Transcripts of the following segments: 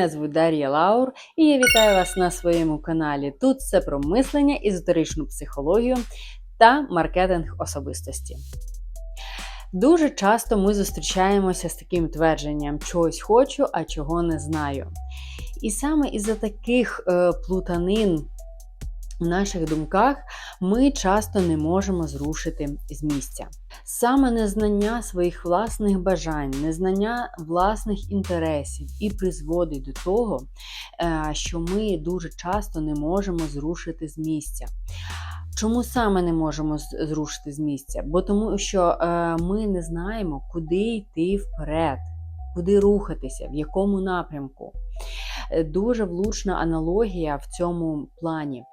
Мене звуть Дар'я Лаур, і я вітаю вас на своєму каналі. Тут все про мислення, езотеричну психологію та маркетинг особистості. Дуже часто ми зустрічаємося з таким твердженням: чогось хочу, а чого не знаю. І саме із-за таких е, плутанин в наших думках ми часто не можемо зрушити з місця. Саме незнання своїх власних бажань, незнання власних інтересів і призводить до того, е, що ми дуже часто не можемо зрушити з місця. Чому саме не можемо зрушити з місця? Бо тому, що е, ми не знаємо, куди йти вперед, куди рухатися, в якому напрямку. Е, Дуже влучна аналогія в цьому плані.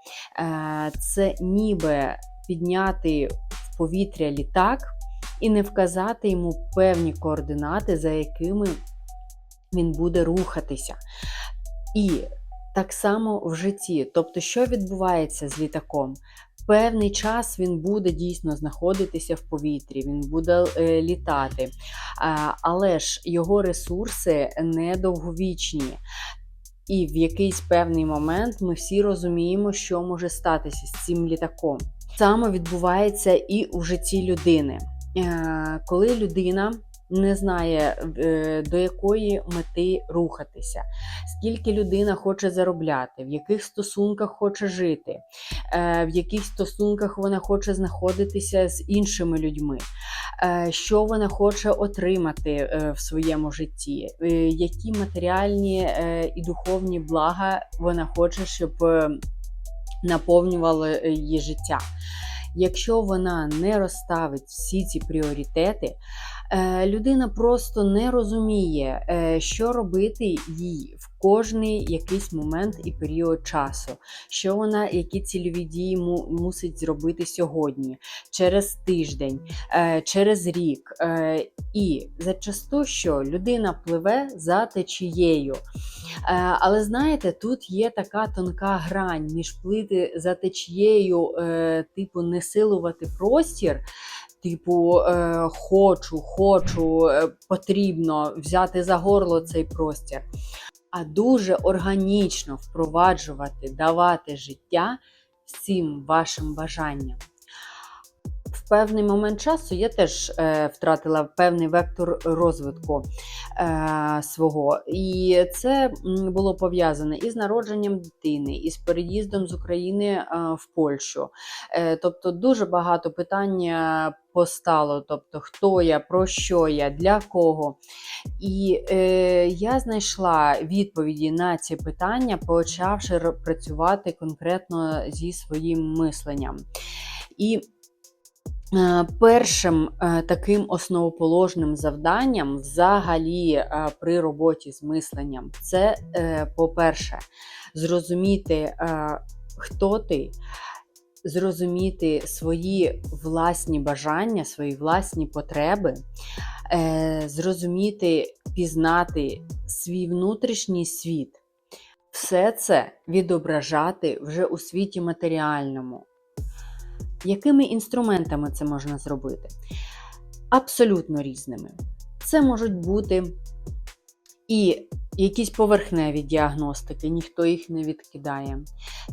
Це ніби підняти повітря літак і не вказати йому певні координати, за якими він буде рухатися. І так само в житті. Тобто, що відбувається з літаком? Певний час він буде дійсно знаходитися в повітрі, він буде е, літати, але ж його ресурси недовговічні. І в якийсь певний момент ми всі розуміємо, що може статися з цим літаком. Саме відбувається і у житті людини. Е, Коли людина не знає, е, до якої мети рухатися, скільки людина хоче заробляти, в яких стосунках хоче жити, е, в яких стосунках вона хоче знаходитися з іншими людьми, що вона хоче отримати в своєму житті, які матеріальні і духовні блага вона хоче, щоб наповнювали е, її життя. Якщо вона не розставить всі ці пріоритети, е, людина просто не розуміє, е, що робити їй в кожний якийсь момент і період часу, що вона, які цільові дії мусить зробити сьогодні, через тиждень, е, через рік. Е, І зачасту, що людина пливе за течією. Е, Але знаєте, тут є така тонка грань між плити за течією, типу, не силувати простір. Типу, хочу, хочу, потрібно взяти за горло цей простір, а дуже органічно впроваджувати, давати життя всім вашим бажанням. Певний момент часу я теж е, втратила певний вектор розвитку е, свого. І це було пов'язане із народженням дитини, і з переїздом з України е, в Польщу. Тобто дуже багато питань постало. Тобто, хто я, про що я, для кого. І е, я знайшла відповіді на ці питання, почавши працювати конкретно зі своїм мисленням. І Першим е, таким основоположним завданням взагалі е, при роботі з мисленням це, е, по-перше, зрозуміти, е, хто ти, зрозуміти свої власні бажання, свої власні потреби, е, зрозуміти, пізнати свій внутрішній світ. Все це відображати вже у світі матеріальному. Якими інструментами це можна зробити? Абсолютно різними. Це можуть бути і якісь поверхневі діагностики, ніхто їх не відкидає.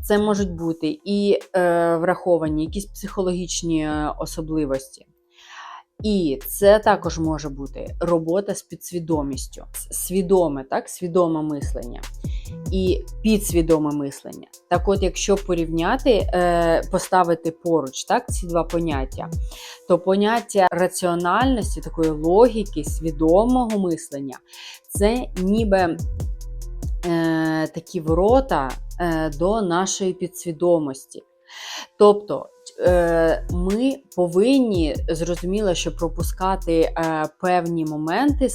Це можуть бути і е, враховані якісь психологічні е, особливості. І це також може бути робота з підсвідомістю, свідоме, так, свідоме мислення і підсвідоме мислення. Так от, якщо порівняти, е, поставити поруч так, ці два поняття, то поняття раціональності, такої логіки, свідомого мислення це ніби е, такі ворота е, до нашої підсвідомості. Тобто ми повинні зрозуміло, що пропускати певні моменти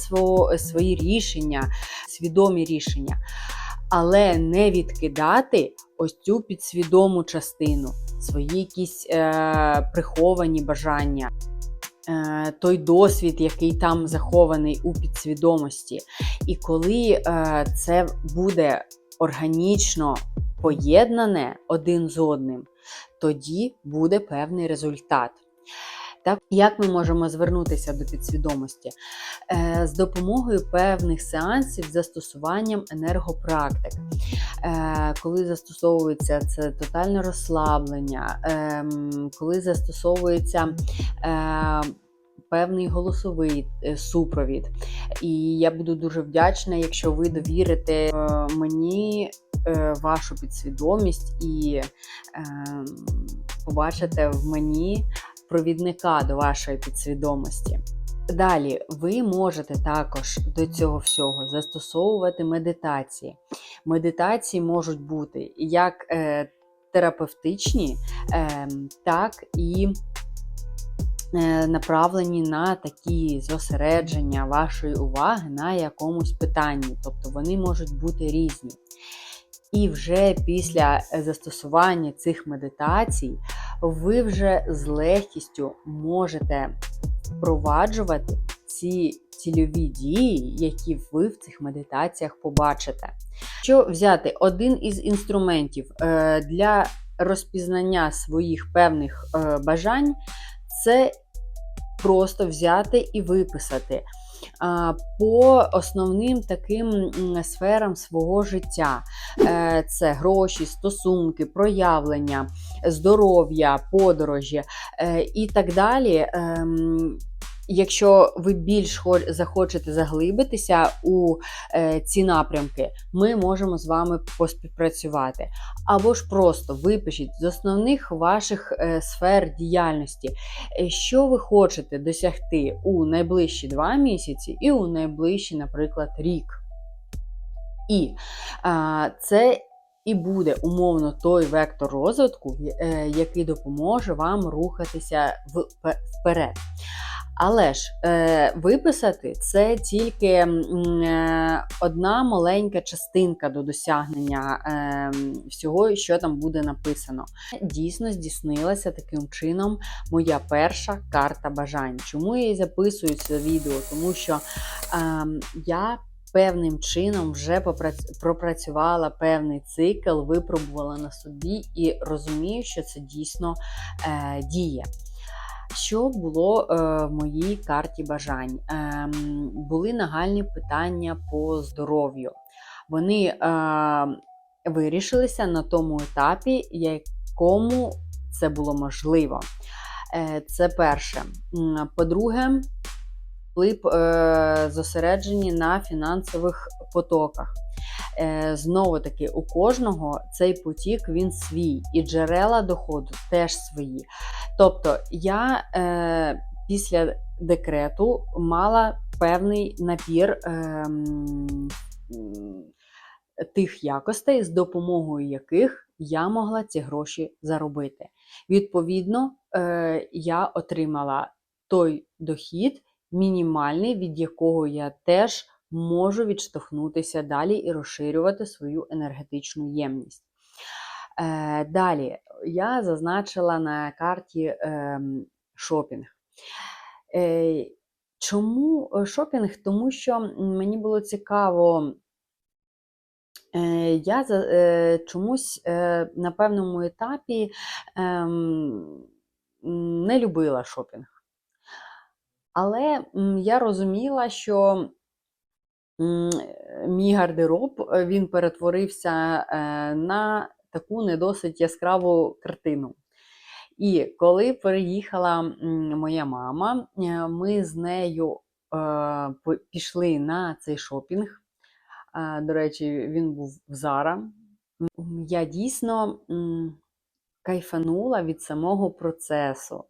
свої рішення, свідомі рішення, але не відкидати ось цю підсвідому частину, свої якісь е, приховані бажання. е, Той досвід, який там захований у підсвідомості. І коли е, це буде органічно поєднане один з одним, тоді буде певний результат. Так, як ми можемо звернутися до підсвідомості? Е, з допомогою певних сеансів з застосуванням енергопрактик. Е, коли застосовується це тотальне розслаблення, е, коли застосовується е, певний голосовий супровід. І я буду дуже вдячна, якщо ви довірите мені вашу підсвідомість і е, побачите в мені провідника до вашої підсвідомості. Далі ви можете також до цього всього застосовувати медитації. Медитації можуть бути як е, терапевтичні, е, так і е, направлені на такі зосередження вашої уваги на якомусь питанні. Тобто вони можуть бути різні. І вже після застосування цих медитацій ви вже з легкістю можете впроваджувати ці цільові дії, які ви в цих медитаціях побачите. Що взяти один із інструментів е, для розпізнання своїх певних е, бажань, це просто взяти і виписати по основним таким сферам свого життя: е, це гроші, стосунки, проявлення, здоров'я, подорожі е, і так далі. Якщо ви більш захочете заглибитися у е, ці напрямки, ми можемо з вами поспівпрацювати. Або ж просто випишіть з основних ваших е, сфер діяльності, е, що ви хочете досягти у найближчі два місяці і у найближчий, наприклад, рік. І е, це і буде умовно той вектор розвитку, який допоможе вам рухатися вперед. Але ж е, виписати це тільки е, одна маленька частинка до досягнення е, всього, що там буде написано. Дійсно здійснилася таким чином моя перша карта бажань. Чому я і записую це відео? Тому що е, я. Певним чином вже пропрацювала певний цикл, випробувала на собі і розумію, що це дійсно е, діє. Що було е, в моїй карті бажань? Е, були нагальні питання по здоров'ю. Вони е, вирішилися на тому етапі, якому це було можливо. Е, Це перше. По-друге, були е, зосереджені на фінансових потоках. Е, Знову таки, у кожного цей потік він свій, і джерела доходу теж свої. Тобто я е, після декрету мала певний напір е, тих якостей, з допомогою яких я могла ці гроші заробити. Відповідно, е, я отримала той дохід, мінімальний, від якого я теж можу відштовхнутися далі і розширювати свою енергетичну ємність. Е, Далі я зазначила на карті е, шопінг. Е, Чому шопінг? Тому що мені було цікаво. Е, я е, чомусь е, на певному етапі ем, не любила шопінг. Але я розуміла, що мій гардероб він перетворився на таку не досить яскраву картину. І коли переїхала моя мама, е, ми з нею е, пішли на цей шопінг. Е, до речі, він був в Зара. Я дійсно кайфанула від самого процесу,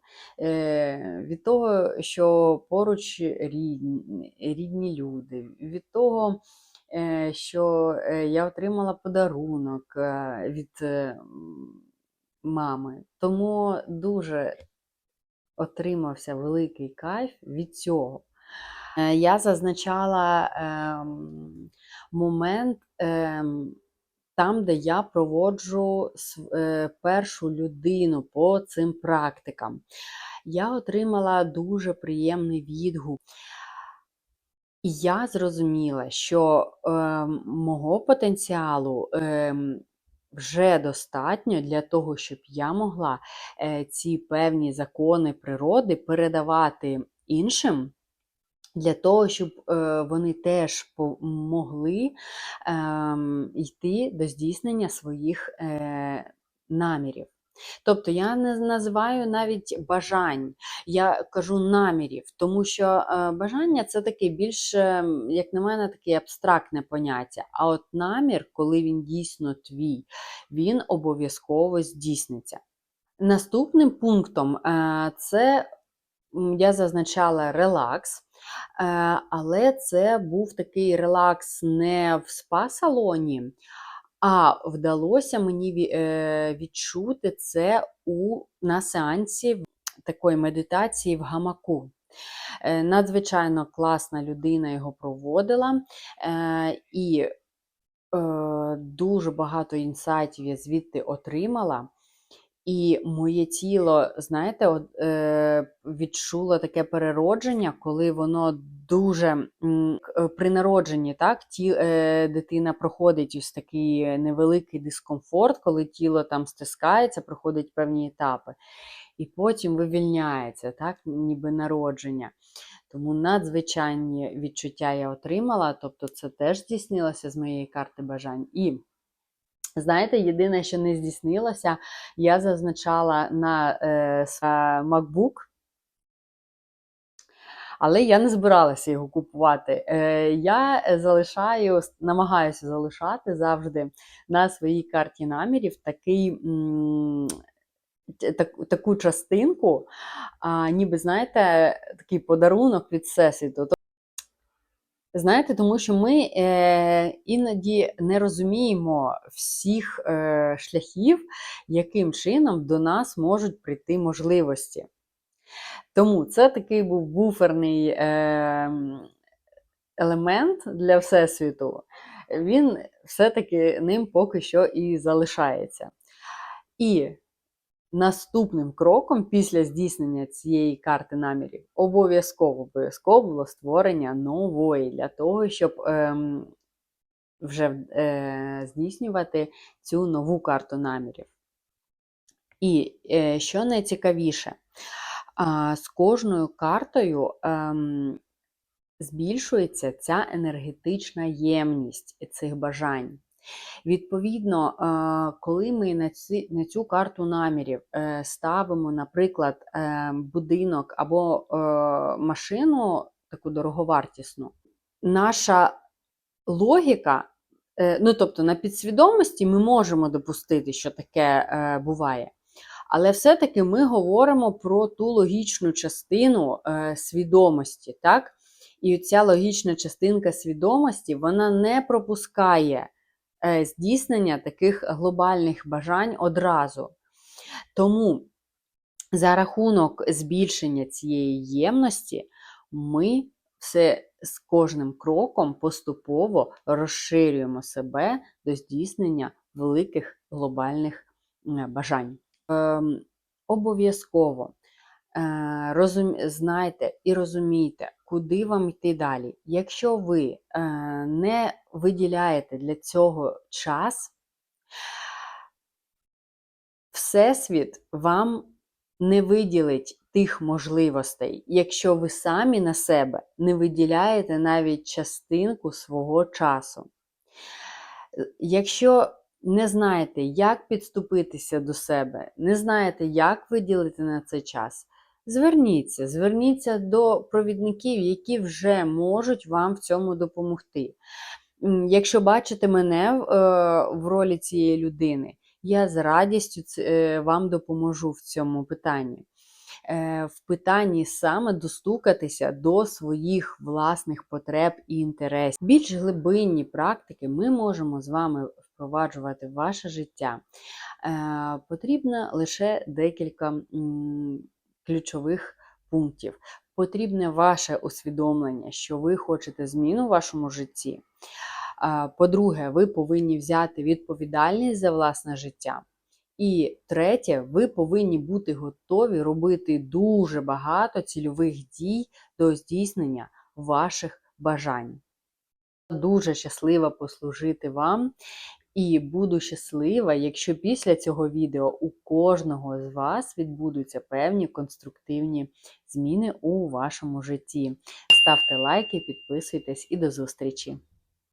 від того, що поруч рідні, рідні люди, від того, Е, що е, я отримала подарунок е, від мами. Тому дуже отримався великий кайф від цього. Я зазначала ем, момент ем, там, де я проводжу першу людину по цим практикам. Я отримала дуже приємний відгук. І я зрозуміла, що е, мого потенціалу е, вже достатньо для того, щоб я могла е, ці певні закони природи передавати іншим. Для того, щоб е, вони теж могли ем, йти до здійснення своїх е, намірів. Тобто я не називаю навіть бажань, я кажу намірів, тому що е, бажання це таке більш, як на мене, таке абстрактне поняття. А от намір, коли він дійсно твій, він обов'язково здійсниться. Наступним пунктом це я зазначала релакс. Е, Але це був такий релакс не в спа-салоні, а вдалося мені е, відчути це у, на сеансі такої медитації в гамаку. Е, Надзвичайно класна людина його проводила, і дуже багато інсайтів я звідти отримала. І моє тіло, знаєте, от, е, відчуло таке переродження, коли воно дуже при народженні, так, ті, е, дитина проходить ось такий невеликий дискомфорт, коли тіло там стискається, проходить певні етапи, і потім вивільняється, так, ніби народження. Тому надзвичайні відчуття я отримала, тобто це теж здійснилося з моєї карти бажань. І Знаєте, єдине, що не здійснилося, я зазначала на е, е, MacBook, але я не збиралася його купувати. Е, я залишаю, намагаюся залишати завжди на своїй карті намірів такий, м, таку частинку, ніби, знаєте, такий подарунок від Всесвіту. Знаєте, тому що ми е, іноді не розуміємо всіх е, шляхів, яким чином до нас можуть прийти можливості. Тому це такий був буферний е, елемент для Всесвіту. Він все-таки ним поки що і залишається. І Наступним кроком після здійснення цієї карти намірів обов'язково обов'язково було створення нової для того, щоб ем, вже е, здійснювати цю нову карту намірів. І е, що найцікавіше, а, з кожною картою ем, збільшується ця енергетична ємність цих бажань. Відповідно, е, коли ми на ці, на цю карту намірів е, ставимо, наприклад, е, будинок або машину таку дороговартісну, наша логіка, ну тобто на підсвідомості ми можемо допустити, що таке буває. Але все-таки ми говоримо про ту логічну частину свідомості, так? І ця логічна частинка свідомості вона не пропускає здійснення таких глобальних бажань одразу. Тому за рахунок збільшення цієї ємності ми все з кожним кроком поступово розширюємо себе до здійснення великих глобальних е, бажань. Ем, Обов'язково е, знайте і розумійте, куди вам йти далі. Якщо ви е, не виділяєте для цього час, Всесвіт вам не виділить тих можливостей, якщо ви самі на себе не виділяєте навіть частинку свого часу. Е, Якщо не знаєте, як підступитися до себе, не знаєте, як виділити на це час, зверніться, зверніться до провідників, які вже можуть вам в цьому допомогти. Якщо бачите мене в, е, ролі цієї людини, я з радістю е, вам допоможу в цьому питанні. Е, В питанні саме достукатися до своїх власних потреб і інтересів. Більш глибинні практики ми можемо з вами впроваджувати в ваше життя. Потрібно лише декілька ключових пунктів. Потрібне ваше усвідомлення, що ви хочете зміну в вашому житті. По-друге, ви повинні взяти відповідальність за власне життя. І третє, ви повинні бути готові робити дуже багато цільових дій до здійснення ваших бажань. Дуже щаслива послужити вам І буду щаслива, якщо після цього відео у кожного з вас відбудуться певні конструктивні зміни у вашому житті. Ставте лайки, підписуйтесь і до зустрічі!